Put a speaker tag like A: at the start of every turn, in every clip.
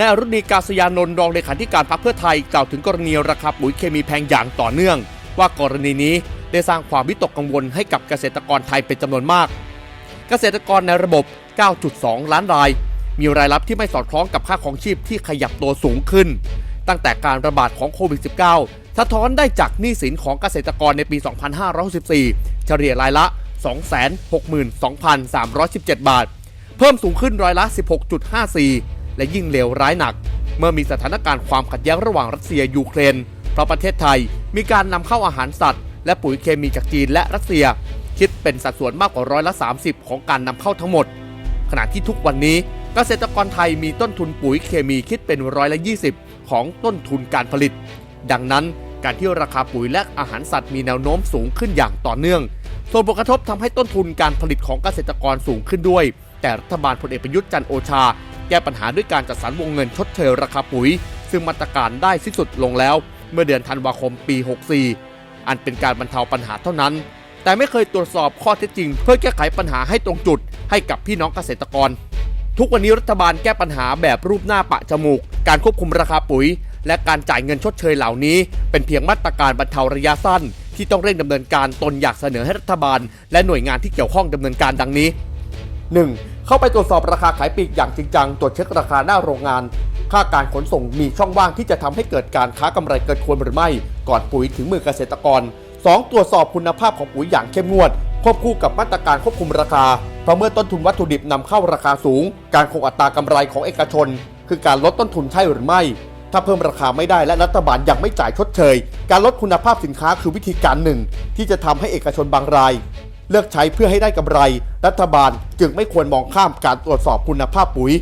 A: นายอรุณีกาศยานนท์รองเลขาธิการพรรคเพื่อไทยกล่าวถึงกรณีราคาปุ๋ยเคมีแพงอย่างต่อเนื่อง ว่ากรณีนี้ได้สร้างความวิตกกังวลให้กับเกษตรกรไทยเป็นจำนวนมาก เกษตรกรในระบบ 9.2 ล้านราย มีรายรับที่ไม่สอดคล้องกับค่าของชีพที่ขยับตัวสูงขึ้น ตั้งแต่การระบาดของโควิด -19 สะท้อนได้จากหนี้สินของเกษตรกรในปี 2564 เฉลี่ยรายละ 262,317 บาท เพิ่มสูงขึ้นร้อยละ 16.54 และยิ่งเลวร้ายหนัก เมื่อมีสถานการณ์ความขัดแย้งระหว่างรัสเซียยูเครน เพราะประเทศไทยมีการนำเข้าอาหารสัตว์ และปุ๋ยเคมีจากจีนและรัสเซีย คิดเป็นสัดส่วนมากกว่าร้อยละ 30 ของการนำเข้าทั้งหมด ขณะที่ทุกวันนี้เกษตรกรไทยมีต้นทุนปุ๋ยเคมีคิดเป็นร้อยละ20 ของต้นทุนการผลิต ดังนั้นการที่ราคาปุ๋ยและอาหารสัตว์มีแนวโน้มสูงขึ้นอย่างต่อเนื่อง ส่งผลกระทบทำให้ต้นทุนการผลิตของเกษตรกรสูงขึ้นด้วย แต่รัฐบาลพลเอกประยุทธ์จันโอชา แก้ปัญหาด้วยการจัดสรรวงเงินชดเชยราคาปุ๋ย ซึ่งมาตรการได้สิ้นสุดลงแล้ว เมื่อเดือนธันวาคมปี 64 อันเป็นการบรรเทาปัญหาเท่านั้น แต่ไม่เคยตรวจสอบข้อเท็จจริง เพื่อแก้ไขปัญหาให้ตรงจุด ให้กับพี่น้องเกษตรกร ทุกวันนี้รัฐบาลแก้ปัญหาแบบรูปหน้าปะจมูก การควบคุมราคาปุ๋ย และการจ่ายเงินชดเชยเหล่านี้ เป็นเพียงมาตรการบรรเทาระยะสั้น ที่ต้องเร่งดำเนินการตนอยากเสนอให้รัฐบาล และหน่วยงานที่เกี่ยวข้องดำเนินการดังนี้ 1. เข้าไปตรวจสอบราคาขายปลีกอย่างจริงจัง ตรวจเช็คราคาหน้าโรงงาน ค่าการขนส่งมีช่องว่างที่จะทำให้เกิดการค้ากำไรเกินควรหรือไม่ ก่อนปุ๋ยถึงมือเกษตรกร 2. ตรวจสอบคุณภาพของปุ๋ยอย่างเข้มงวด ควบคู่กับมาตรการควบคุมราคา เพราะเมื่อต้นทุนวัตถุดิบนำเข้าราคาสูง การคงอัตรากำไรของเอกชน คือการลดต้นทุนใช่หรือไม่ ถ้าเพิ่มราคาไม่ได้และรัฐบาลยังไม่จ่ายชดเชย การลดคุณภาพสินค้าคือวิธีการหนึ่ง ที่จะทำให้เอกชนบางราย เลือกใช้เพื่อให้ได้กำไร รัฐบาลจึงไม่ควรมองข้ามการตรวจสอบคุณภาพปุ๋ย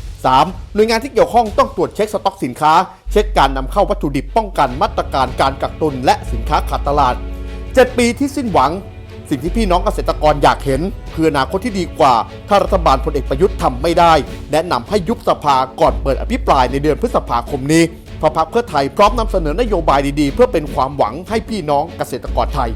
A: 3. หน่วยงานที่เกี่ยวข้องต้องตรวจเช็คสต็อกสินค้า เช็คการนำเข้าวัตถุดิบป้องกันมาตรการการกักตุนและสินค้าขาดตลาด 7 ปีที่สิ้นหวัง สิ่งที่พี่น้องเกษตรกรอยากเห็น คืออนาคตที่ดีกว่า ถ้ารัฐบาลพลเอกประยุทธ์ทำไม่ได้ แนะนำให้ยุบสภาก่อนเปิดอภิปรายในเดือนพฤษภาคมนี้เพราะพรรคเพื่อไทยพร้อมนำเสนอนโยบายดีๆ เพื่อเป็นความหวังให้พี่น้องเกษตรกรไทย